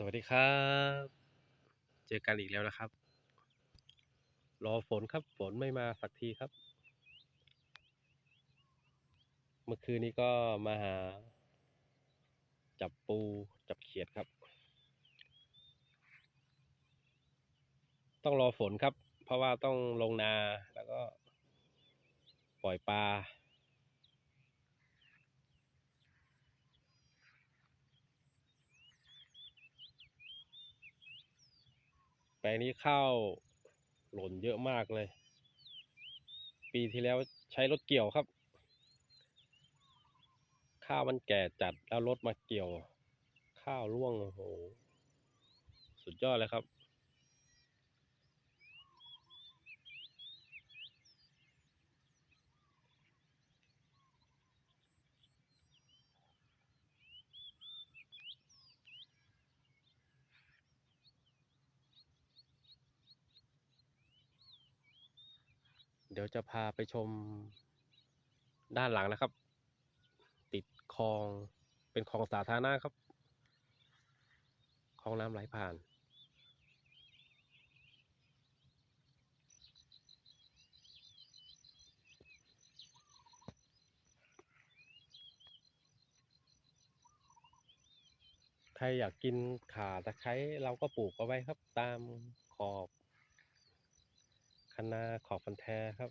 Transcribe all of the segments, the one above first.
สวัสดีครับ เจอกันอีกแล้วนะครับ รอฝนครับ ฝนไม่มาสักทีครับ เมื่อคืนนี้ก็มาหา จับปูจับเขียดครับ ต้องรอฝนครับ เพราะว่าต้องลงนาแล้วก็ ปล่อยปลา แปลงนี้ข้าวหล่นเยอะมากเลย ปีที่แล้วใช้รถเกี่ยวครับ ข้าวมันแก่จัดแล้วรถมาเกี่ยว ข้าวร่วงโอ้โหสุดยอดเลยครับ เดี๋ยวจะพาไปชมด้านหลังนะครับ ติดคลองเป็นคลองสาธารณะครับคลองน้ำไหลผ่าน ใครอยากกินข่าตะไคร้เราก็ปลูกเอาไว้ครับตามขอบ คะนาขอบฟันแท้ครับ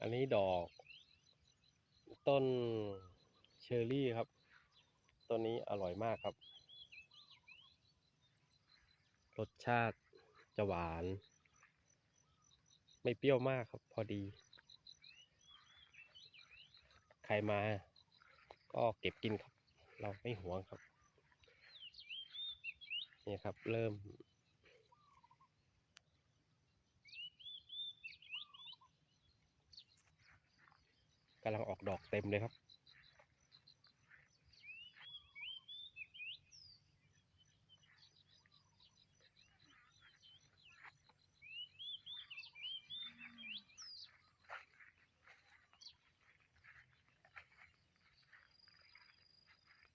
อันนี้ดอก ต้นเชอร์รี่ครับ ต้นนี้อร่อยมากครับ รสชาติจะหวาน ไม่เปรี้ยวมากครับ พอดี ใครมาก็เก็บกินครับ เราไม่หวงครับ นี่ครับ เริ่ม กำลังออกดอกเต็มเลยครับ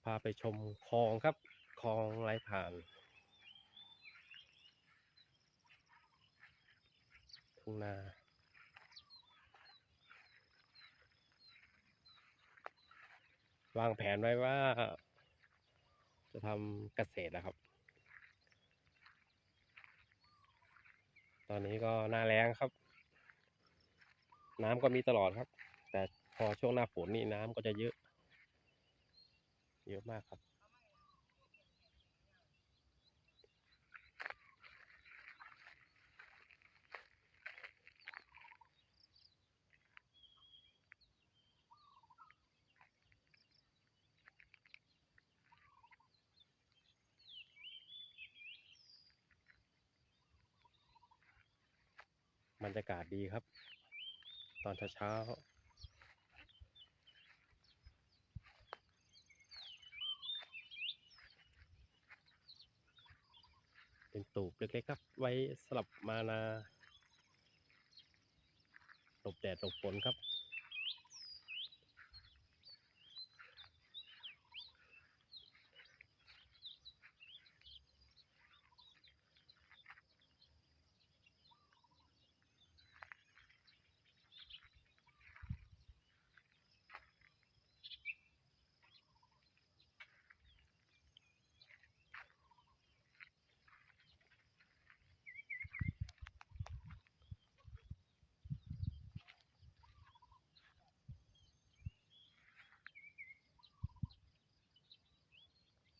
พาไปชมคลองครับ คลองไหลผ่านทุ่งนา วางแผนไว้ว่า จะทำเกษตรนะครับ ตอนนี้ก็หน้าแรงครับ น้ำก็มีตลอดครับ แต่พอช่วงหน้าฝนนี่น้ำก็จะเยอะ เยอะมากครับ บรรยากาศดีครับ ตอนเช้าเป็นตูบเล็กๆครับ ไว้สลับมานาหลบแดดหลบฝนครับ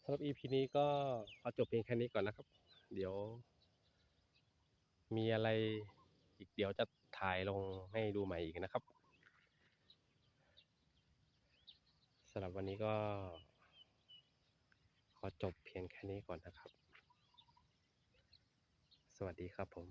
สำหรับ EP นี้ก็ขอจบเพียงแค่นี้ก่อนนะครับ เดี๋ยว มีอะไรอีกเดี๋ยวจะถ่ายลงให้ดูใหม่อีกนะครับสำหรับวันนี้ก็ ขอจบเพียงแค่นี้ก่อนนะครับ สวัสดีครับผม